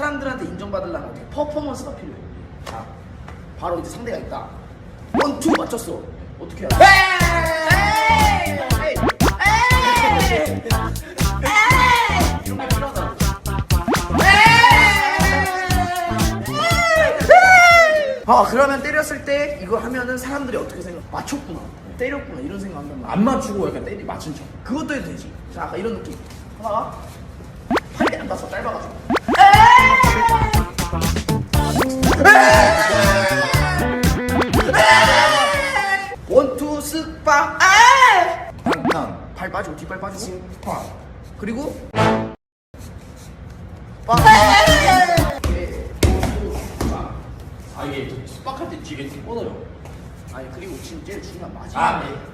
사람들한테 인정받으려면 어떻게 퍼포먼스가 필요해. 자, 바로 이제 상대가 있다. 원, 투 맞췄어. 어떻게 해야 돼? 에이! 에이! 에이! 에이! 이런 거 필요하다. 아 그러면 때렸을 때 이거 하면은 사람들이 어떻게 생각? 맞췄구나, 때렸구나 이런 생각하면 안 맞추고 약간 때리 맞춘 척. 그것도 해도 되지. 자 아까 이런 느낌. 하다가 팔이 안 닿았어 짧아가지고. 원투 쓱빵 탕탕. 발 빠지고 뒷발 빠지고 팡. 그리고 빵아 이게 스박할 때 뒤에 뻗어요. 아니 그리고 지금 제일 중요한 마지막 아, 네. 네.